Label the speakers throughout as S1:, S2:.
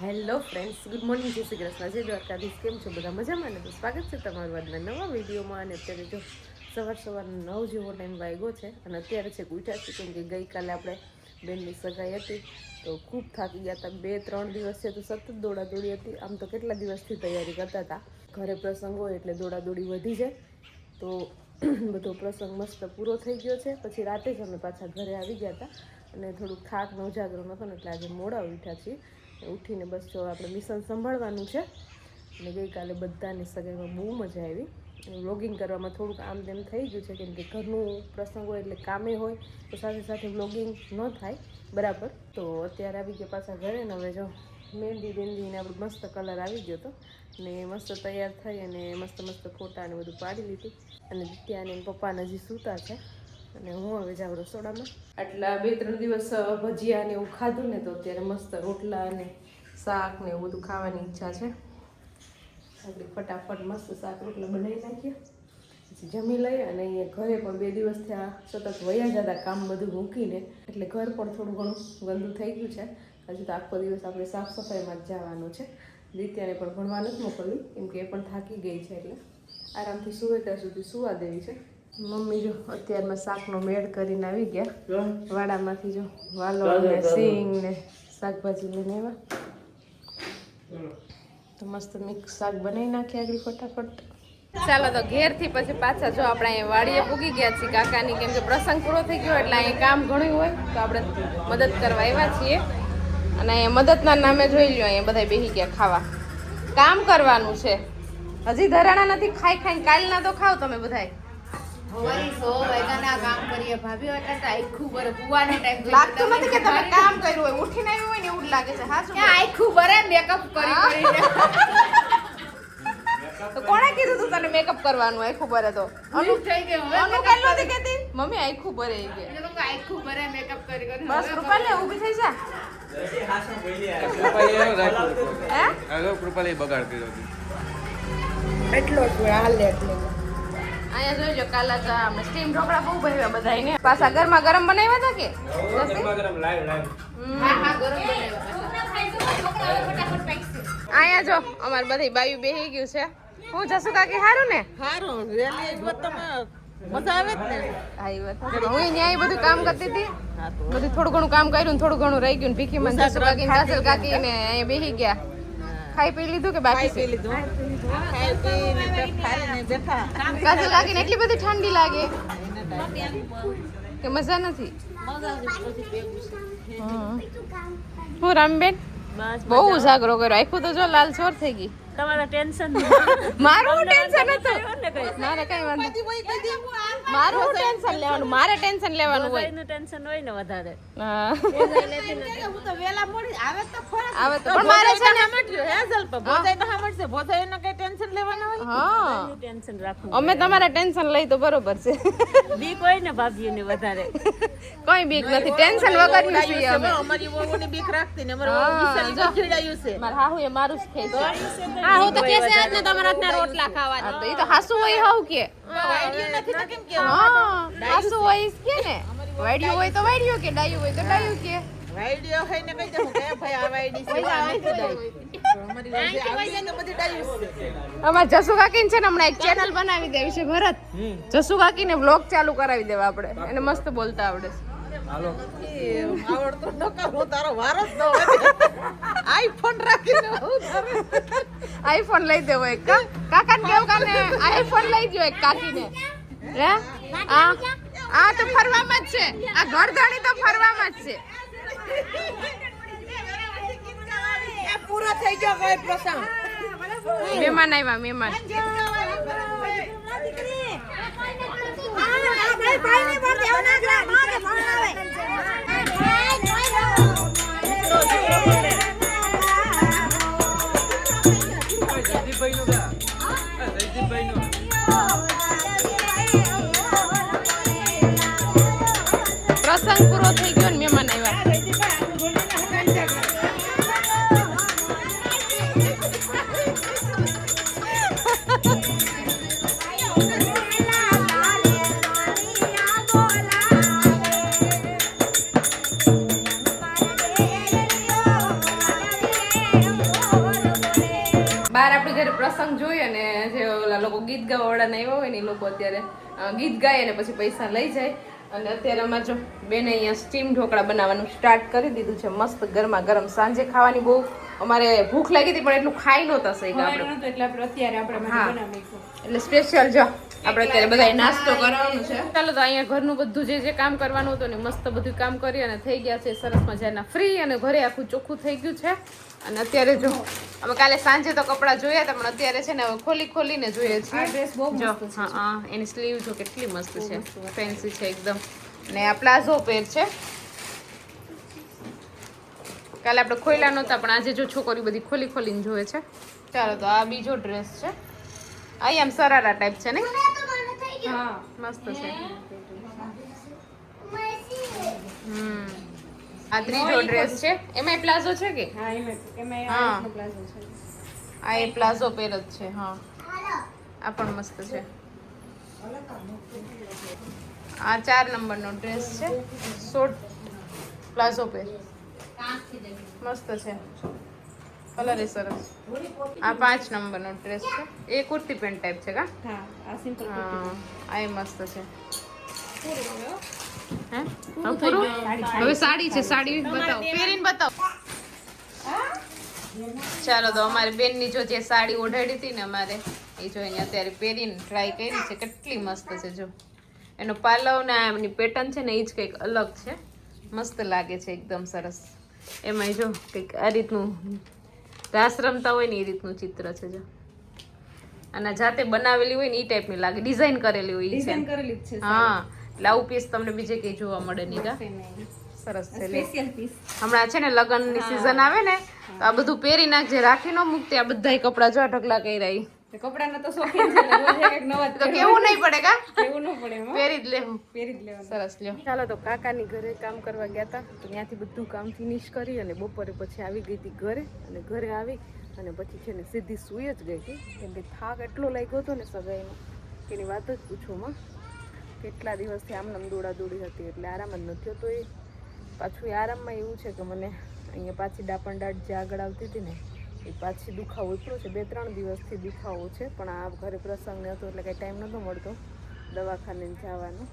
S1: Hello friends, good morning, જય શ્રી કૃષ્ણ. જય દ્વારકાધીશ, કેમ છો બધા મજામાં ને? તો સ્વાગત છે તમારું આજના નવા વિડીયોમાં. અને અત્યારે જો સવાર સવાર નવ જેવો ટાઈમ વાગ્યો છે, અને અત્યારે છે ઉઠ્યા છે કેમ કે ગઈકાલે આપણે બેનની સગાઈ હતી, તો ખૂબ થાકી ગયા હતા. બે, ત્રણ દિવસ છે, તો સતત દોડાદોડી હતી. આમ તો કેટલા દિવસથી તૈયારી કરતા હતા. ઘરે પ્રસંગ હોય એટલે દોડાદોડી વધી જાય. તો બધો પ્રસંગ મસ્ત પૂરો થઈ ગયો છે. પછી રાતે જ અમે પાછા ઘરે આવી ગયા હતા. અને થોડુંક થાક ન ઉજાગરો નહોતો ને, એટલે આજે મોડા ઉઠ્યા છીએ. ઉઠીને બસ જો આપણે મિશન સંભાળવાનું છે. અને ગઈકાલે બધાની સગાઈમાં બહુ મજા આવી. વ્લોગિંગ કરવામાં થોડુંક આમ તેમ થઈ ગયું છે, કેમ કે ઘરનું પ્રસંગ હોય એટલે કામે હોય, તો સાથે સાથે વ્લોગિંગ ન થાય. બરાબર. તો અત્યારે આવી ગયા પાછા ઘરે ને હવે જો મહેંદી બેંદીને આપણે મસ્ત કલર આવી ગયો હતો ને મસ્ત તૈયાર થઈ અને મસ્ત મસ્ત ફોટા ને બધું પાડી લીધું. અને ત્યાં ને પપ્પાને હજી સૂતા છે. અને હું હવે જાઉં રસોડામાં. આટલા બે, ત્રણ દિવસ ભજીયા ને એવું ખાધું ને તો અત્યારે મસ્ત રોટલા અને શાક ને એવું બધું ખાવાની ઈચ્છા છે. આપણે ફટાફટ મસ્ત શાક રોટલા બનાવી નાખીએ પછી જમી લઈએ અને અહીંયા ઘરે પણ બે દિવસ થયા, સતત વયા જતા કામ બધું મૂકીને. એટલે ઘર પણ થોડું ઘણું ગંદુ થઈ ગયું છે. હજુ તો આખો દિવસ આપણે સાફ સફાઈમાં જ જવાનું છે. દિત્યાને પણ ભણવા નથી મોકલવી કેમ કે એ પણ થાકી ગઈ છે એટલે. આરામથી સુવે ત્યાં સુધી સુવા દેવી છે. મમ્મી જો અત્યારમાં શાકનો મેળ કરીને આવી ગયા. વાડામાંથી જો વાલો ને સિંગ ને શાકભાજી લઈને આવ્યા. તો મસ્ત મિક્સ શાક બનાવી નાખી આગળ ફટાફટ. ચાલો તો ઘેરથી પછી પાછા જો આપણે અહીંયા વાડીએ પૂગી ગયા છીએ કાકાની કેમ કે પ્રસંગ પૂરો થઈ ગયો એટલે અહીંયા કામ ઘણું હોય તો આપણે મદદ કરવા આવ્યા છીએ. અને અહીંયા મદદના નામે જોઈ લ્યો અહીંયા બધા બેસી ગયા ખાવા. કામ કરવાનું છે. હજી ધરાણા નથી ખાઈ ખાઈને કાલના તો ખાવ તમે બધાય.
S2: હવારી સો વાગ્યાના કામ કરીએ. ભાભી અટાટા આખું બરે પુવાને ટાઈમ
S1: લાગતું નથી કે તમે કામ કર્યું હોય. ઉઠીને આવ્યું હોય ને એવું લાગે છે. હા શું
S2: આખું ભરે મેકઅપ કરી કરીને
S1: તો કોણે કીધું તું તને મેકઅપ કરવાનું આખું ભરે તો? અનુ
S2: થઈ ગયું હવે
S1: અનુ કાલ નથી કહેતી? મમ્મી આખું ભરે એ કે
S2: આખું ભરે મેકઅપ કરી કરીને
S1: બસ રૂપાલી ઊભી થઈ જા. હે
S3: કૃપાલી બગાડ કર્યો
S2: એટલો જ હાલ એટલે.
S1: અહીંયા જોઈજો કાલા તો અમે સ્ટીમ ઢોકળા બહુ ભાવ્યા બધાયને. પાછા ગરમા ગરમ બનાવ્યા હતા કે?
S2: હા હા ગરમ બનાવ્યા
S1: અહીંયા જો અમાર બધી બાયું બેહી ગયું છે. હું જસુ કાકી હારું ને?
S4: સારું રેલી જ તમે મજા આવે જ ને.
S1: આવી વાત. છે. હું ન્યાય બધું કામ કરતી હતી. બધું થોડું ઘણું કામ કર્યું ને થોડું ઘણું રહી ગયું ને ભીખી મને જસુ કાકી ને કાકી ને અહીંયા બેહી ગયા. ખાઈ પી લીધું કે બાકી
S4: પી લીધું. ખાઈ ખાઈને બેઠા
S1: કાકી એટલી બધી ઠંડી લાગે? કે મજા નથી. હું રામબેન? બહુ ઉજાગરો કર્યો. આખું તો જો લાલ ચોર થઈ ગઈ.
S5: તમારા ટેન્શન
S1: મારું ટેન્શન હતું મારે કઈ વાંધો મારું ટેન્શન લેવાનું મારે ટેન્શન લેવાનું હોય.
S5: એનું ટેન્શન હોય ને વધારે.
S1: હા.
S4: હું તો વેલા મોડી આવે તો ખરા.
S1: આવે તો પણ મારે છે ને
S4: હે જલ્પ? ભોજાઈ તો સમજશે ભોજાઈ એને કઈ લેવાના હોય
S1: હા.
S5: ટેન્શન રાખવું
S1: અમે તમારા ટેન્શન લઈ તો બરોબર છે.
S5: બીક હોય ને ભાભીઓને વધારે.
S1: કોઈ બીક નથી. ટેન્શન વગર છીએ અમે.
S4: અમારી વહુની બીક રાખતી ને અમારે વહુ વિશાલી છે.
S1: મારા હાહુ એ મારું જ છે.
S2: હા હું તો કેસે આજ ને તમારા હાથના રોટલા ખાવા
S1: તો એ તો હાસુ હોય હાવ કે.
S4: આઈડિયા નથી તો કેમ કે?
S1: હા હાસુ હોય કે ને. વાડ્યું હોય તો વાડ્યું કે ડાયું હોય તો ડાયું કે.
S4: આઈડિયા હોય ને કહી દઉં કે ભાઈ આ આઈડી છે અમારી ને
S1: જસુ કાકીને છે ને હમણાં એક ચેનલ બનાવી દેવી છે ભરત. જસુ કાકીને વ્લોગ ચાલુ કરાવી દેવા આપણે. એને મસ્ત બોલતા આવડે છે.
S4: આવડતો ન હું તારો વારો ન આઈફોન રાખીને હું
S1: આઈફોન લઈ દેવો એક કા? કાકાને કેવું કાને આઈફોન લઈ દો એક કાકીને. હે? આ આ તો ફરવામાં જ છે. આ ઘરધણી તો ફરવામાં જ છે.
S4: પૂરો થઈ ગયો કોઈ પ્રસંગ
S1: મહેમાન આવ્યા મહેમાન પ્રસંગ ગીત ગાવા વાળા આવ્યા હોય ને એ લોકો અત્યારે ગીત ગાય અને પછી પૈસા લઈ જાય. અને અત્યારે અમારે જો બેને અહીંયા સ્ટીમ ઢોકળા બનાવવાનું સ્ટાર્ટ કરી દીધું છે. મસ્ત ગરમા ગરમ સાંજે ખાવાની બહુ અમારે ભૂખ લાગી હતી પણ એટલું ખાઈ નહોતા સહી આપણે.
S6: એટલે
S1: સ્પેશિયલ જો આપણે અત્યારે બધા નાસ્તો કરવાનો છે. ચાલો તો અહીંયા ઘરનું બધું જે જે કામ કરવાનું હતું ને મસ્ત બધું કામ કરી અને થઈ ગયા છે. સરસ મજાના ફ્રી અને ઘરે આખું ચોખ્ખું થઈ ગયું છે. અને અત્યારે જો અમે કાલે સાંજે તો કપડાં જોયા હતા પણ અત્યારે છે ને હવે ખોલી ખોલીને જોઈએ છીએ.
S6: ડ્રેસ બહુ
S1: જો હા હા એની સ્લીવ જો કેટલી મસ્ત છે. ફેન્સી છે એકદમ. ને આ પ્લાઝો પેર છે. કાલે આપણે ખોલ્યા નહોતા પણ આજે જો છોકરી બધી ખોલી ખોલીને જોવે છે. ચાલો તો આ બીજો ડ્રેસ છે. આ આમ સરારા ટાઈપ છે ને?
S6: હા
S1: મસ્ત છે. હમ. આ ત્રીજો ડ્રેસ છે. એમાં પ્લાઝો છે કે?
S6: હા એમાં પ્લાઝો છે.
S1: આ એ પ્લાઝો પેર જ છે હા. આ પણ મસ્ત છે. આ ચાર નંબરનો ડ્રેસ છે. Short palazzo pair. મસ્ત છે. કલર એ સરસ. આ પાંચ નંબરનો ડ્રેસ છે. એ કુર્તી પેન્ટ ટાઈપ છે કા?
S6: હા આ સિમ્પલ
S1: આ એ મસ્ત છે. હવે સાડી છે સાડી બતાવો. પહેરીને બતાવો. ચાલો તો અમારે બેનની જો જે સાડી ઓઢાડી હતી ને અમારે એ જો એને અત્યારે પહેરીને ટ્રાય કરી છે. કેટલી મસ્ત છે જો. એનો પાલવ ને એમની પેટર્ન છે ને એ જ કંઈક અલગ છે. મસ્ત લાગે છે એકદમ સરસ. એમાં જો કંઈક આ રીતનું રાસ રમતા હોય ને એ રીતનું ચિત્ર છે જો. અને જાતે બનાવેલી હોય ને એ ટાઈપની લાગે. ડિઝાઇન કરેલી હોય છે.
S6: ડિઝાઇન કરેલી છે
S1: હા. એટલે આવું પીસ તમને બીજે કઈ જોવા મળે નહીં કા? સરસ છે
S6: સ્પેશિયલ પીસ
S1: હમણાં છે ને લગ્નની સિઝન આવે ને તો આ બધું પહેરી નાખજે રાખી ન મૂકતી આ બધાય કપડાં જો ઢગલા કર્યા ઈ.
S6: કપડાના તો શોખીન છે એટલે રોજ એક નવા
S1: તો કેવું નહીં પડે કા?
S6: કેવું ન પડે
S1: પહેરી જ લેવું
S6: પહેરી જ લેવાનું.
S1: સરસ લ્યો. ચાલો તો કાકાની ઘરે કામ કરવા ગયા હતા તો ત્યાંથી બધું કામ ફિનિશ કરી અને બપોરે પછી આવી ગઈ હતી ઘરે અને ઘરે આવી અને પછી છે ને સીધી સૂઈ જ ગઈ હતી. કેમ કે થાક એટલો લાગ્યો હતો ને સગાઈનો કે એની વાત જ પૂછોમાં કેટલા દિવસથી આમ નામ દોડા દોડી હતી એટલે આરામ જ નથી તો એ પાછું એ આરામમાં એવું છે કે મને અહીંયા પાછી ડાપણ ડાટ જે આગળ આવતી હતી ને એ પાછી દુખાવો ઉપડ્યો છે બે ત્રણ દિવસથી દુખાવો છે પણ આ ઘરે પ્રસંગ હતો એટલે કાંઈ ટાઈમ નહોતો મળતો દવાખાને જવાનો.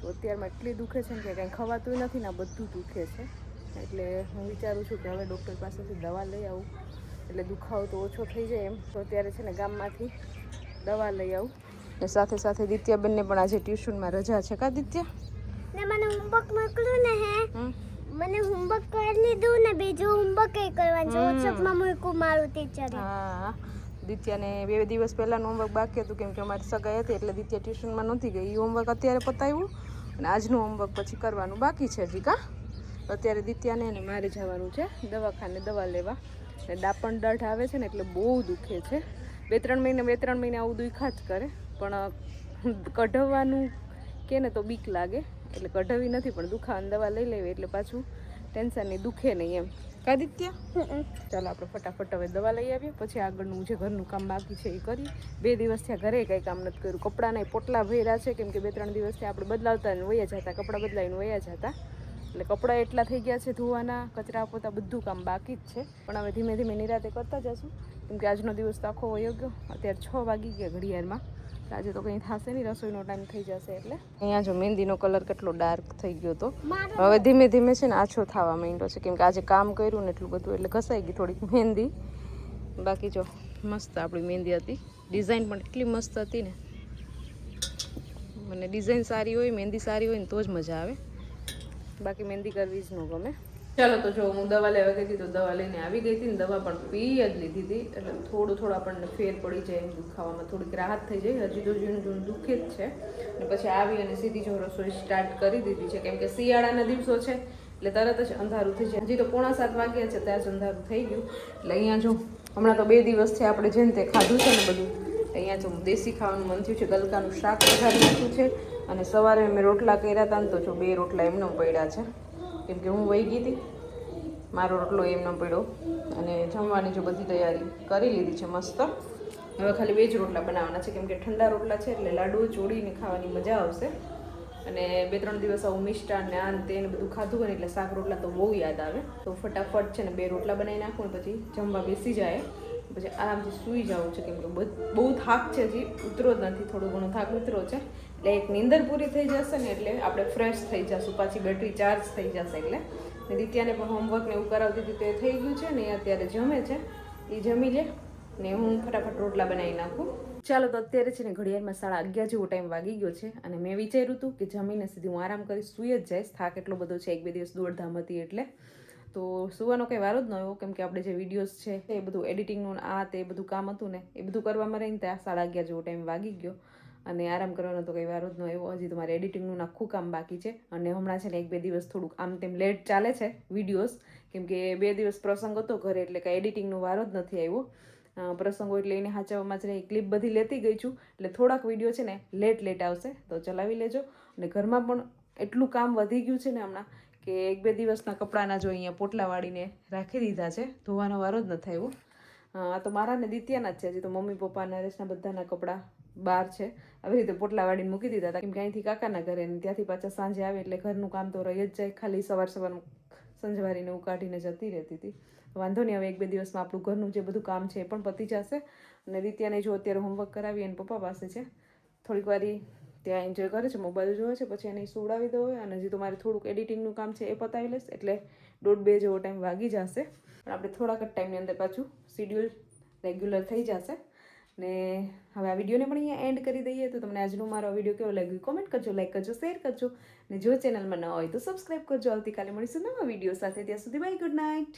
S1: તો અત્યારમાં એટલી દુખે છે કે કાંઈ ખવાતું નથી ને આ બધું દુખે છે. એટલે હું વિચારું છું કે હવે ડૉક્ટર પાસેથી દવા લઈ આવું. એટલે દુખાવો તો ઓછો થઈ જાય એમ. તો અત્યારે છે ને ગામમાંથી દવા લઈ આવું. ને સાથે સાથે દિત્યાબેનને પણ આજે ટ્યુશનમાં રજા છે કા દિત્યા?
S7: ને મને હોમવર્ક મોકલ્યું ને હે. મને હોમવર્ક કરી લીધું ને બીજું હોમવર્ક એ કરવાનું છે. વોટ્સઅપમાં મૂક્યું મારું ટીચરે
S1: હા. દિત્યાને બે દિવસ પહેલાંનું હોમવર્ક બાકી હતું કેમ કે અમારી સગાઈ હતી એટલે દિત્યા ટ્યુશનમાં નહોતી ગઈ. એ હોમવર્ક અત્યારે પતાવ્યું અને આજનું હોમવર્ક પછી કરવાનું બાકી છે હજી કા અત્યારે દિત્યાને ને મારે જવાનું છે દવાખાને દવા લેવા. ને દાપણ દઢ આવે છે ને એટલે બહુ દુખે છે. બે ત્રણ મહિને બે ત્રણ મહિને આવું દુખા જ કરે. પણ કઢવવાનું કે ને તો બીક લાગે. એટલે કઢાવી નથી, પણ દુખાવાની દવા લઈ લેવી એટલે પાછું ટેન્શન નહીં દુખે નહીં એમ. કાદિત્ય ચાલો આપણે ફટાફટ હવે દવા લઈ આવીએ, પછી આગળનું જે ઘરનું કામ બાકી છે એ કરી બે દિવસ થયા ઘરે કંઈ કામ નથી કર્યું. કપડાના પોટલા ભર્યા છે, કેમ કે બે, ત્રણ દિવસથી આપણે બદલાવતા ને વયા જતા, કપડાં બદલાવીને વયા જતા. એટલે કપડાં એટલા થઈ ગયા છે, ધોવાના, કચરા પોતા, બધું કામ બાકી જ છે. પણ હવે ધીમે ધીમે નિરાતે કરતા જશું. કેમ કે આજનો દિવસ તો આખો વયો ગયો. અત્યારે છ વાગી ગયા ઘડિયાળમાં. આજે તો કંઈ થશે નહીં રસોઈનો ટાઈમ થઈ જશે એટલે. અહીંયા જો મહેંદીનો કલર કેટલો ડાર્ક થઈ ગયો હતો હવે ધીમે ધીમે છે ને આછો થવા માંડ્યો છે કેમ કે આજે કામ કર્યું ને એટલું બધું એટલે ઘસાઈ ગઈ થોડીક મહેંદી. બાકી જો મસ્ત આપણી મહેંદી હતી. ડિઝાઇન પણ એટલી મસ્ત હતી ને. મને ડિઝાઇન સારી હોય મહેંદી સારી હોય ને તો જ મજા આવે. બાકી મહેંદી કરવી જ ન ગમે. ચાલો તો જો હું દવા લેવા ગઈ હતી તો દવા લઈને આવી ગઈ હતી ને દવા પણ પી જ લીધી હતી. એટલે થોડું થોડું આપણને ફેર પડી જાય એમ દુખાવામાં થોડીક રાહત થઈ જાય. હજી તો જૂનું જૂનું દુખે જ છે. અને પછી આવી અને સીધી જો રસોઈ સ્ટાર્ટ કરી દીધી છે. કેમ કે શિયાળાના દિવસો છે, એટલે તરત જ અંધારું થઈ જાય. હજી તો પોણા સાત વાગ્યા છે, ત્યાં જ અંધારું થઈ ગયું. એટલે અહીંયા જો હમણાં તો બે દિવસથી આપણે જેમ તે ખાધું છે ને બધું, અહીંયા જો દેશી ખાવાનું મન થયું છે. ગલકાનું શાક વધારે નાખ્યું છે. અને સવારે મેં રોટલા કર્યા હતા ને તો જો બે રોટલા એમને પડ્યા છે. કેમ કે હું વહી ગઈ હતી. મારો રોટલો એમનો પડ્યો. અને જમવાની જો બધી તૈયારી કરી લીધી છે મસ્ત. હવે ખાલી બે જ રોટલા બનાવવાના છે. કેમ કે ઠંડા રોટલા છે એટલે લાડુ ચોળીને ખાવાની મજા આવશે. અને બે ત્રણ દિવસ આવું મિષ્ટાન ને આન તે બધું ખાધું હોય ને એટલે શાક રોટલા તો બહુ યાદ આવે. તો ફટાફટ છે ને બે રોટલા બનાવી નાખું ને પછી જમવા બેસી જાય. પછી આરામથી સૂઈ જવું છે. કેમ કે બહુ થાક છે હજી. ઉતરો જ નથી. થોડો ઘણો થાક ઉતરો છે. એટલે એક નીંદર પૂરી થઈ જશે ને એટલે આપણે ફ્રેશ થઈ જશું. પાછી બેટરી ચાર્જ થઈ જશે એટલે. દિત્યાને પણ હોમવર્ક ને એવું કરાવતી હતી તો થઈ ગયું છે ને એ અત્યારે જમે છે. એ જમી લે ને હું ફટાફટ રોટલા બનાવી નાખું. ચાલો તો અત્યારે છે ને ઘડિયાળમાં સાડા અગિયાર જેવો ટાઈમ વાગી ગયો છે અને મેં વિચાર્યું હતું કે જમીને સીધી હું આરામ કરી સૂઈ જ જઈશ. થાક એટલો બધો છે, એક બે દિવસ દોડધામ હતી એટલે. તો સુવાનો કંઈ વારો જ ન આવ્યો, કેમ કે આપણે જે વિડીયોઝ છે, એ બધું એડિટિંગનું આ તે બધું કામ હતું ને, એ બધું કરવામાં રહીને ત્યાં સાડા અગિયાર જેવો ટાઈમ વાગી ગયો. અને આરામ કરવાનો તો કંઈ વારો જ ન આવ્યો. હજી તમારે એડિટિંગનું આખું કામ બાકી છે. અને હમણાં છે ને એક બે દિવસ થોડુંક આમ તેમ લેટ ચાલે છે વિડીયોઝ. કેમ કે બે દિવસ પ્રસંગ હતો ઘરે એટલે કાંઈ એડિટિંગનો વારો જ નથી આવ્યો. પ્રસંગો એટલે એને હાચવવામાં છે ને એ ક્લિપ બધી લેતી ગઈ છું. એટલે થોડાક વીડિયો છે ને લેટ લેટ આવશે. તો ચલાવી લેજો. અને ઘરમાં પણ એટલું કામ વધી ગયું છે ને હમણાં કે એક બે દિવસના કપડાના જો અહીંયા પોટલા વાળીને રાખી દીધા છે. ધોવાનો વારો જ નથી આવ્યો. આ તો મારા ને દિત્યાના જ છે. હજી તો મમ્મી પપ્પા, નરેશના બધાના કપડાં બહાર છે. આવી રીતે પોટલા વાળીને મૂકી દીધા હતા. કેમ કે અહીંથી કાકાના ઘરે ને ત્યાંથી પાછા સાંજે આવે એટલે ઘરનું કામ તો રહી જ જાય. ખાલી સવાર સવારનું સંજવારીને એવું કાઢીને જતી રહેતી હતી. વાંધો નહીં, હવે એક બે દિવસમાં આપણું ઘરનું જે બધું કામ છે એ પણ પતી જશે. અને રીત્યાને જો અત્યારે હોમવર્ક કરાવી એને પપ્પા પાસે છે, થોડીક વારી ત્યાં એન્જોય કરે છે મોબાઈલ જોવે છે, પછી એને સુવડાવી દો અને હજી તો મારે થોડુંક એડિટિંગનું કામ છે એ પતાવી લઈશ, એટલે દોઢ બે જેવો ટાઈમ વાગી જશે. પણ આપણે થોડાક જ ટાઈમની અંદર પાછું શિડ્યુલ રેગ્યુલર થઈ જશે. ને હવે આ વિડીયોને પણ અહીંયા એન્ડ કરી દઈએ તો તમને આજનો મારો વીડિયો કેવો લાગ્યો કોમેન્ટ કરજો લાઈક કરજો શેર કરજો ને જો ચેનલમાં ન હોય તો સબસ્ક્રાઈબ કરજો. આવતીકાલે મળીશું નવા વીડિયો સાથે. ત્યાં સુધી બાય ગુડ નાઇટ